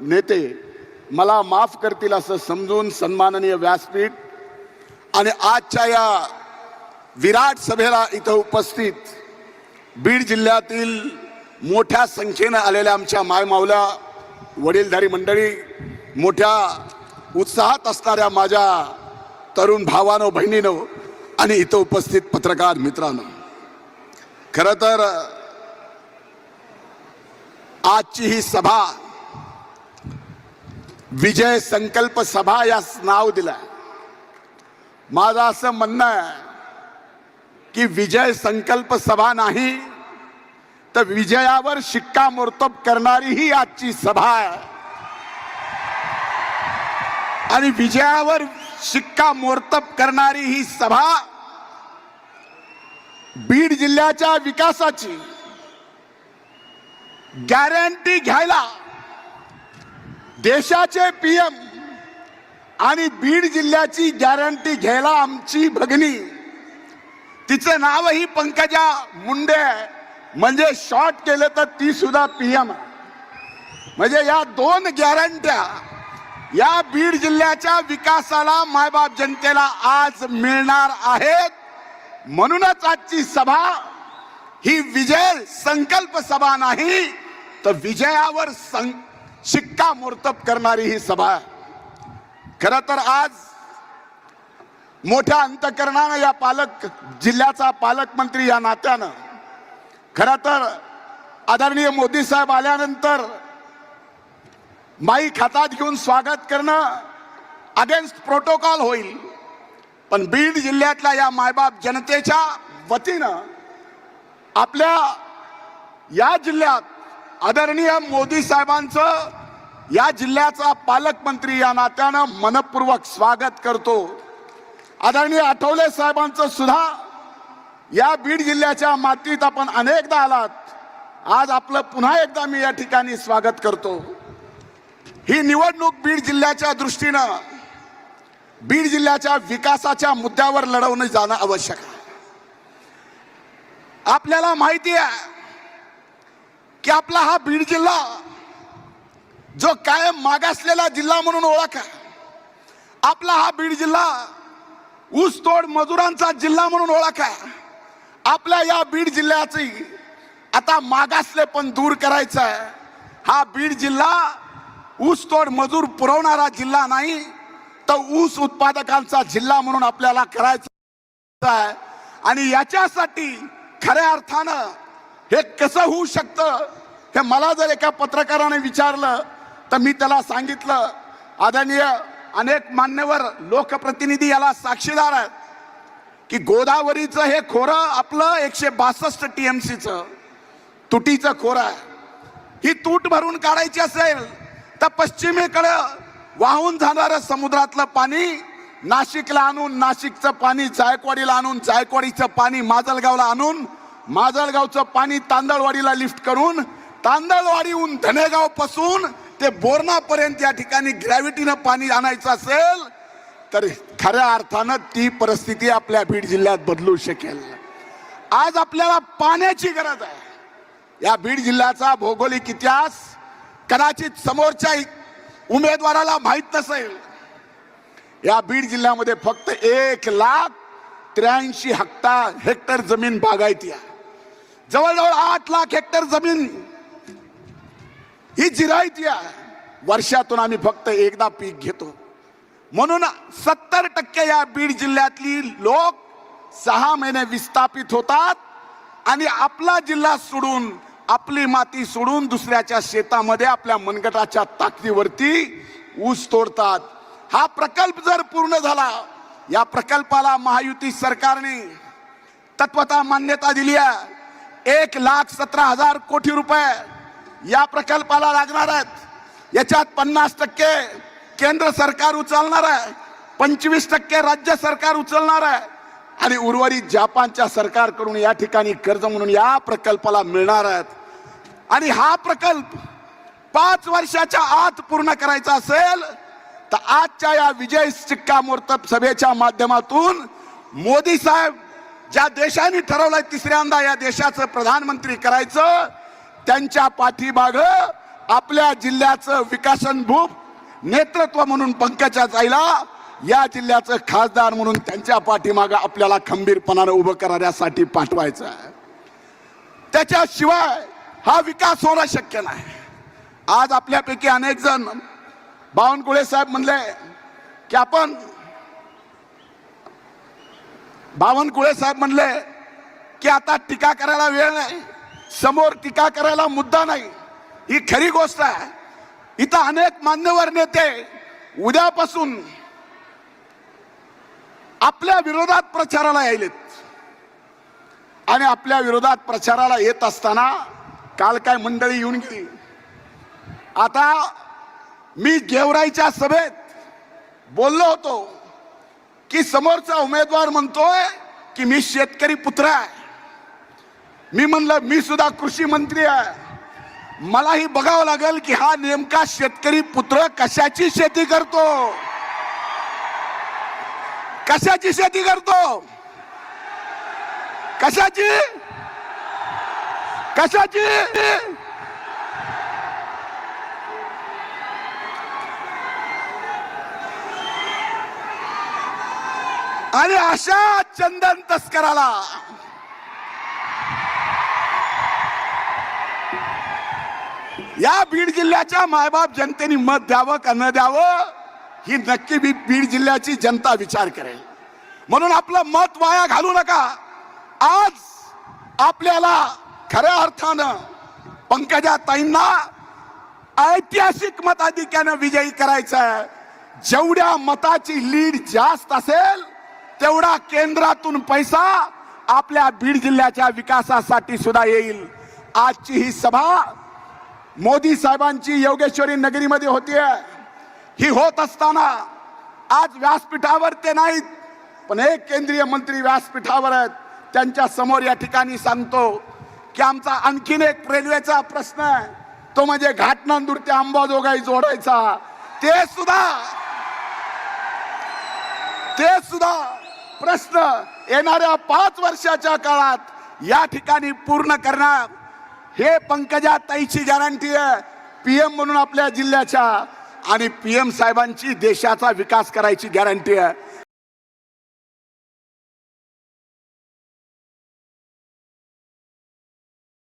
नेते मला माफ करतील असं समजून सन्माननीय व्यासपीठ आणि आजच्या या विराट सभेला इथं उपस्थित बीड जिल्ह्यातील मोठ्या संख्येनं आलेल्या आमच्या मायमावल्या वडीलधारी मंडळी मोठ्या उत्साहात असणाऱ्या माझ्या तरुण भावानो बहिणीनो आणि इथं उपस्थित पत्रकार मित्रांनो. खरं तर आजची ही सभा विजय संकल्प सभा या नाव दिलं माझं असं म्हणणं आहे की विजय संकल्प सभा नाही तर विजयावर शिक्कामोर्तब करणारी ही आजची सभा आहे. आणि विजयावर शिक्कामोर्तब करणारी ही सभा बीड जिल्ह्याच्या विकासाची गॅरंटी घ्यायला देशाचे पीएम आणि बीड जिल्ह्याची गॅरंटी घ्यायला आमची भगिनी. तिचं नावही पंकजा मुंडे आहे. म्हणजे शॉर्ट केलं तर ती सुद्धा पीएम म्हणजे या दोन गॅरंट्या या बीड जिल्ह्याच्या विकासाला मायबाप जनतेला आज मिळणार आहेत. म्हणूनच आजची सभा ही विजय संकल्प सभा नाही तर विजयावर सं शिक्कामोर्तब करणारी ही सभा खर तर आज मोठ्या अंतकरणानं या पालक जिल्ह्याचा पालकमंत्री या नात्यानं खर तर आदरणीय मोदी साहेब आल्यानंतर माईक हातात घेऊन स्वागत करणं अगेन्स्ट प्रोटोकॉल होईल. पण बीड जिल्ह्यातल्या या मायबाप जनतेच्या वतीनं आपल्या या जिल्ह्यात आदरणीय मोदी साहेबांचं या जिल्ह्याचा पालकमंत्री या नात्यानं मनपूर्वक स्वागत करतो. आदरणीय आठवले साहेबांचं सुद्धा या बीड जिल्ह्याच्या मातीत आपण अनेकदा आलात. आज आपलं पुन्हा एकदा मी या ठिकाणी स्वागत करतो. ही निवडणूक बीड जिल्ह्याच्या दृष्टीनं बीड जिल्ह्याच्या विकासाच्या मुद्द्यावर लढवणं जाणं आवश्यक आहे. आपल्याला माहिती आहे की आपला हा बीड जिल्हा जो कायम मागासलेला जिल्हा म्हणून ओळख आहे. आपला हा बीड जिल्हा ऊसतोड मजुरांचा जिल्हा म्हणून ओळख आहे. आपल्या या बीड जिल्ह्याची आता मागासले पण दूर करायचं आहे. हा बीड जिल्हा ऊसतोड मजूर पुरवणारा जिल्हा नाही तर ऊस उत्पादकांचा जिल्हा म्हणून आपल्याला करायचं आहे. आणि याच्यासाठी खऱ्या अर्थानं हे कसं होऊ शकतं? हे मला जर एका पत्रकाराने विचारलं तर मी त्याला सांगितलं आदरणीय अनेक मान्यवर लोकप्रतिनिधी याला साक्षीदार आहेत की गोदावरीचं हे खोरं आपलं एकशे बासष्ट टीएमसीचं तुटीचं खोरं आहे. ही तूट भरून काढायची असेल तर पश्चिमेकडं वाहून जाणारं समुद्रातलं पाणी नाशिकला आणून नाशिकचं पाणी जायकवाडीला आणून जायकवाडीचं पाणी माजलगावला आणून माजलगावचं पाणी तांदळवाडीला लिफ्ट करून तांदळवाडीहून धनेगावपासून ते बोरणापर्यंत या ठिकाणी ग्रॅव्हिटीनं पाणी आणायचं असेल तर खऱ्या अर्थानं ती परिस्थिती आपल्या बीड जिल्ह्यात बदलू शकेल. आज आपल्याला पाण्याची गरज आहे. या बीड जिल्ह्याचा भौगोलिक इतिहास कदाचित समोरच्या उमेदवाराला माहीत नसेल. या बीड जिल्ह्यामध्ये फक्त एक लाख त्र्याऐंशी हक्ता हेक्टर जमीन बागायती आहे. जवळजवळ आठ लाख हेक्टर जमीन ही जिरायती आहे. वर्षातून आम्ही फक्त एकदा पीक घेतो. म्हणून सत्तर टक्के या बीड जिल्ह्यातली लोक सहा महिने विस्थापित होतात आणि आपला जिल्हा सोडून आपली माती सोडून दुसऱ्याच्या शेतामध्ये आपल्या मनगटाच्या ताकदीवरती ऊस तोडतात. हा प्रकल्प जर पूर्ण झाला या प्रकल्पाला महायुती सरकारने तत्वता मान्यता दिली आहे. एक लाख सतरा हजार कोटी रुपये या प्रकल्पाला लागणार आहेत. याच्यात पन्नास टक्के केंद्र सरकार उचलणार आहे. पंचवीस टक्के राज्य सरकार उचलणार आहे. आणि उर्वरित जपानच्या सरकारकडून या ठिकाणी कर्ज म्हणून या प्रकल्पाला मिळणार आहेत. आणि हा प्रकल्प पाच वर्षाच्या आत पूर्ण करायचा असेल तर आजच्या या विजय शिक्कामोर्तब सभेच्या माध्यमातून मोदी साहेब ज्या देशाने ठरवलंय तिसऱ्यांदा या देशाचं प्रधानमंत्री करायचं त्यांच्या पाठीमाग आपल्या जिल्ह्याचं विकासनभूप नेतृत्व म्हणून पंकजा जायला या जिल्ह्याचं खासदार म्हणून त्यांच्या पाठीमागं आपल्याला खंबीरपणानं उभं करण्यासाठी पाठवायचं आहे. त्याच्याशिवाय हा विकास होणं शक्य नाही. आज आपल्यापैकी अनेक जण बावनकुळे साहेब म्हणले की आपण बावनकुळे साहेब म्हणले की आता टीका करायला वेळ नाही समोर टीका करायला मुद्दा नाही. ही खरी गोष्ट आहे. इथं अनेक मान्यवर नेते उद्यापासून आपल्या विरोधात प्रचाराला यायलेत. आणि आपल्या विरोधात प्रचाराला येत असताना काल काय मंडळी येऊन गेली. आता मी गेवराईच्या सभेत बोललो होतो. की समोरचा उमेदवार म्हणतोय की मी शेतकरी पुत्र आहे. मी म्हणलं मी सुद्धा कृषी मंत्री आहे. मलाही बघावं लागेल की हा नेमका शेतकरी पुत्र कशाची शेती करतो? कशाची शेती करतो? कशाची? कशाची? आणि अशा चंदन तस्कराला. या बीड जिल्ह्याच्या मायबाप जनतेने मत द्यावं का न द्यावं ही नक्की बी बीड जिल्ह्याची जनता विचार करेल. म्हणून आपलं मत वाया घालू नका. आज आपल्याला खऱ्या अर्थानं पंकजा ताईंना ऐतिहासिक मताधिक्यानं विजयी करायचं आहे जेवढ्या मताची लीड जास्त असेल तेवढा केंद्रातून पैसा आपल्या बीड जिल्ह्याच्या विकासासाठी सुद्धा येईल. आजची ही सभा मोदी साहेबांची योगेश्वरी नगरीमध्ये होतीये. ही होत असताना आज व्यासपीठावर ते नाहीत पण एक केंद्रीय मंत्री व्यासपीठावर आहेत. त्यांच्यासमोर या ठिकाणी सांगतो की आमचा आणखीन एक रेल्वेचा प्रश्न आहे. तो म्हणजे घाटनांदूर ते अंबाजोगाई जोडायचा. ते सुद्धा ते सुद्धा प्रश्न येणाऱ्या पाच वर्षाच्या काळात या ठिकाणी पूर्ण करणार. हे पंकजा ताईची गॅरंटी आहे पीएम म्हणून आपल्या जिल्ह्याच्या आणि पीएम साहेबांची देशाचा विकास करायची गॅरंटी आहे.